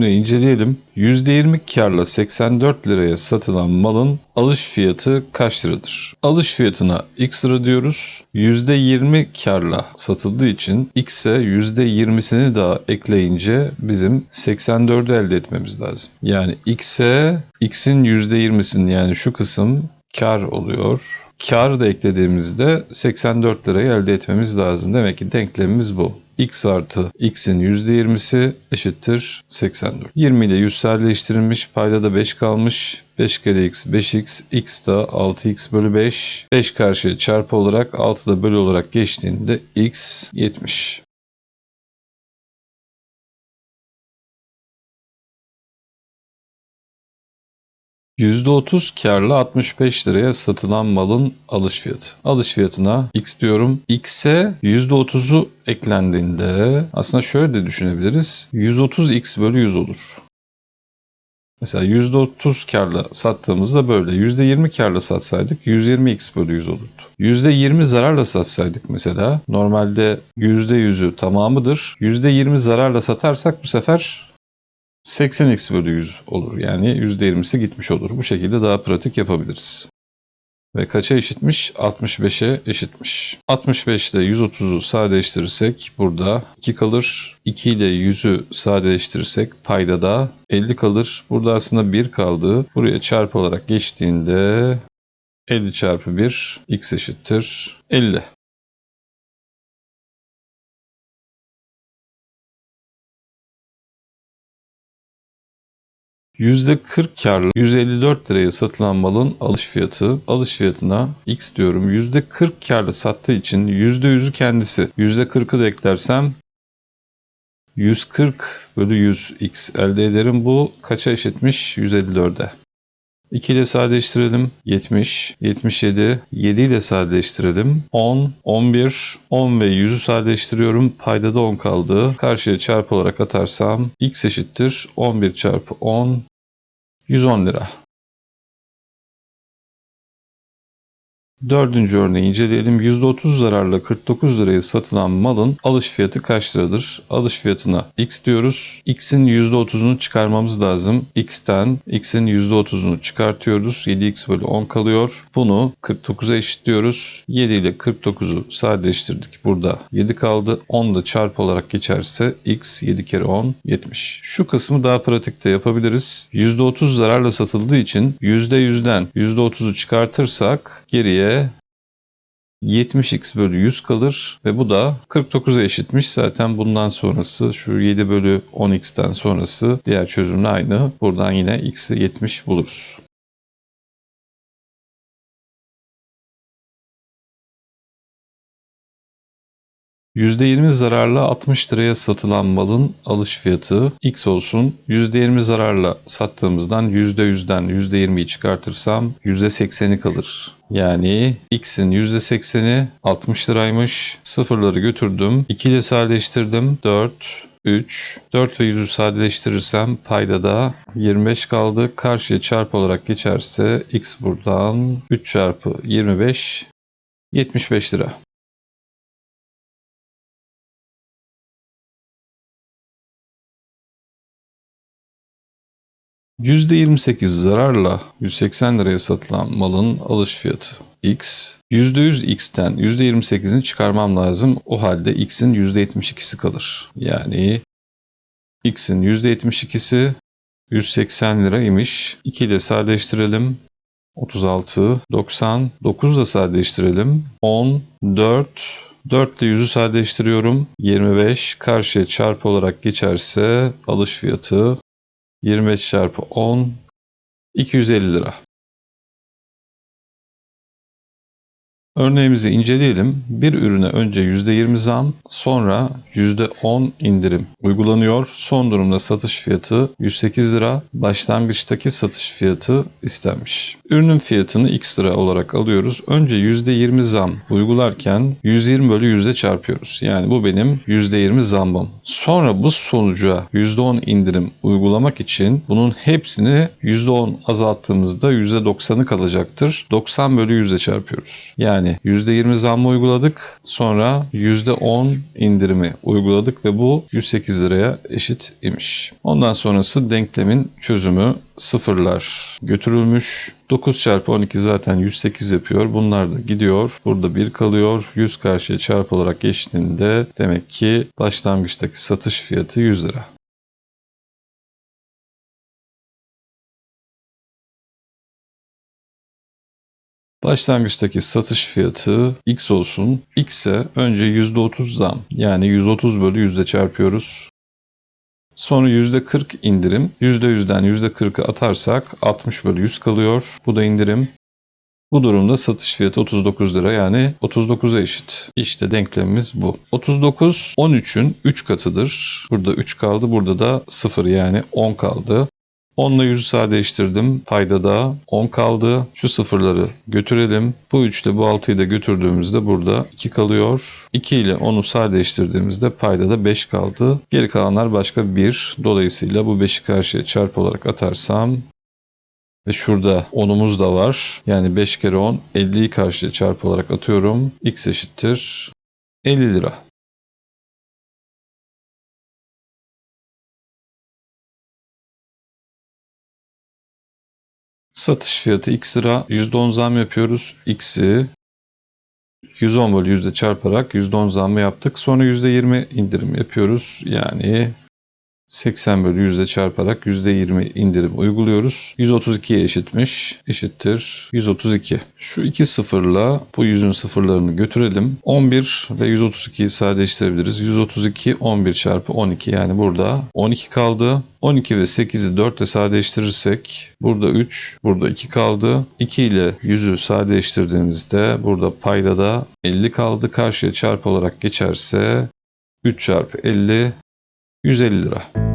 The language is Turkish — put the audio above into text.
örneği inceleyelim. %20 karla 84 liraya satılan malın alış fiyatı kaç liradır? Alış fiyatına x lira diyoruz. %20 karla satıldığı için x'e %20'sini daha ekleyince bizim 84'ü elde etmemiz lazım. Yani x'e x'in %20'sini yani şu kısım kar oluyor. Kar da eklediğimizde 84 lirayı elde etmemiz lazım. Demek ki denklemimiz bu. X artı x'in %20'si eşittir 84. 20 ile 100 sadeleştirilmiş. Payda da 5 kalmış. 5 kere x 5x. x da 6x bölü 5. 5 karşıya çarpı olarak 6 da bölü olarak geçtiğinde x 70. %30 karla 65 liraya satılan malın alış fiyatı. Alış fiyatına x diyorum. X'e %30'u eklendiğinde aslında şöyle de düşünebiliriz. 130x bölü 100 olur. Mesela %30 karla sattığımızda böyle. %20 karla satsaydık 120x bölü 100 olurdu. %20 zararla satsaydık mesela normalde %100'ü tamamıdır. %20 zararla satarsak bu sefer 80x bölü 100 olur. Yani %20'si gitmiş olur. Bu şekilde daha pratik yapabiliriz. Ve kaça eşitmiş? 65'e eşitmiş. 65 ile 130'u sadeleştirirsek burada 2 kalır. 2 ile 100'ü sadeleştirirsek payda da 50 kalır. Burada aslında 1 kaldı. Buraya çarpı olarak geçtiğinde 50 çarpı 1 x eşittir 50. %40 karlı 154 liraya satılan malın alış fiyatı. Alış fiyatına x diyorum. %40 karlı sattığı için %100'ü kendisi. %40'ı da eklersem 140 bölü 100 x elde ederim. Bu kaça eşitmiş? 154'e. 2 ile sadeleştirelim. 70, 77, 7 ile sadeleştirelim. 10, 11, 10 ve 100'ü sadeleştiriyorum. Payda da 10 kaldı. Karşıya çarpı olarak atarsam x eşittir 11 çarpı 10, 110 lira. Dördüncü örneği inceleyelim. %30 zararla 49 liraya satılan malın alış fiyatı kaç liradır? Alış fiyatına x diyoruz. x'in %30'unu çıkarmamız lazım. x'ten x'in %30'unu çıkartıyoruz. 7x bölü 10 kalıyor. Bunu 49'a eşitliyoruz. 7 ile 49'u sadeleştirdik. Burada 7 kaldı. 10 da çarpı olarak geçerse x 7 kere 10 70. Şu kısmı daha pratikte yapabiliriz. %30 zararla satıldığı için %100'den %30'u çıkartırsak geriye 70x bölü 100 kalır ve bu da 49'a eşitmiş. Zaten bundan sonrası şu 7 bölü 10x'ten sonrası diğer çözümle aynı. Buradan yine x'i 70 buluruz. %20 zararla 60 liraya satılan malın alış fiyatı x olsun. %20 zararla sattığımızdan %100'den %20'yi çıkartırsam %80'i kalır. Yani x'in %80'i 60 liraymış. Sıfırları götürdüm. 2 ile sadeleştirdim. 4, 3, 4 ve 100'ü sadeleştirirsem payda da 25 kaldı. Karşıya çarpı olarak geçerse x buradan 3 çarpı 25, 75 lira. %28 zararla 180 liraya satılan malın alış fiyatı x. %100 x'ten %28'ini çıkarmam lazım. O halde x'in %72'si kalır. Yani x'in %72'si 180 lira imiş. 2 ile sadeleştirelim. 36, 90, 9 ile sadeleştirelim. 10, 4, 4 ile 100'ü sadeleştiriyorum. 25 karşıya çarpı olarak geçerse alış fiyatı 25 çarpı 10 250 lira. Örneğimizi inceleyelim. Bir ürüne önce %20 zam, sonra %10 indirim uygulanıyor. Son durumda satış fiyatı 108 lira, başlangıçtaki satış fiyatı istenmiş. Ürünün fiyatını x lira olarak alıyoruz. Önce %20 zam uygularken 120 bölü 100'e çarpıyoruz. Yani bu benim %20 zammım. Sonra bu sonuca %10 indirim uygulamak için bunun hepsini %10 azalttığımızda %90'ı kalacaktır. 90 bölü 100'e çarpıyoruz. Yani Yani %20 zammı uyguladık. Sonra %10 indirimi uyguladık ve bu 108 liraya eşit imiş. Ondan sonrası denklemin çözümü sıfırlar götürülmüş. 9 çarpı 12 zaten 108 yapıyor. Bunlar da gidiyor. Burada 1 kalıyor. 100 karşıya çarpı olarak geçtiğinde demek ki başlangıçtaki satış fiyatı 100 lira. Başlangıçtaki satış fiyatı x olsun. X'e önce %30 zam yani 130 bölü yüzde çarpıyoruz. Sonra %40 indirim. %100'den %40'ı atarsak 60 bölü 100 kalıyor. Bu da indirim. Bu durumda satış fiyatı 39 lira yani 39'a eşit. İşte denklemimiz bu. 39 13'ün 3 katıdır. Burada 3 kaldı. Burada da 0 yani 10 kaldı. 10 ile 100'ü sadeleştirdim. Payda da 10 kaldı. Şu sıfırları götürelim. Bu 3 ile bu 6'yı da götürdüğümüzde burada 2 kalıyor. 2 ile 10'u sadeleştirdiğimizde payda da 5 kaldı. Geri kalanlar başka 1. Dolayısıyla bu 5'i karşıya çarpı olarak atarsam ve şurada 10'umuz da var. Yani 5 kere 10 50'yi karşıya çarpı olarak atıyorum. X eşittir 50 lira. Satış fiyatı x lira. %10 zam yapıyoruz. X'i 110 bölü yüzde çarparak %10 zammı yaptık. Sonra %20 indirim yapıyoruz. Yani 80 bölü yüzde çarparak %20 indirim uyguluyoruz. 132'ye eşitmiş. Eşittir 132. Şu iki sıfırla bu yüzün sıfırlarını götürelim. 11 ve 132'yi sadeleştirebiliriz. 132 11 çarpı 12 yani burada 12 kaldı. 12 ve 8'i 4 ile sadeleştirirsek burada 3, burada 2 kaldı. 2 ile 100'ü sadeleştirdiğimizde burada payda da 50 kaldı. Karşıya çarpı olarak geçerse 3 çarpı 50 150 lira.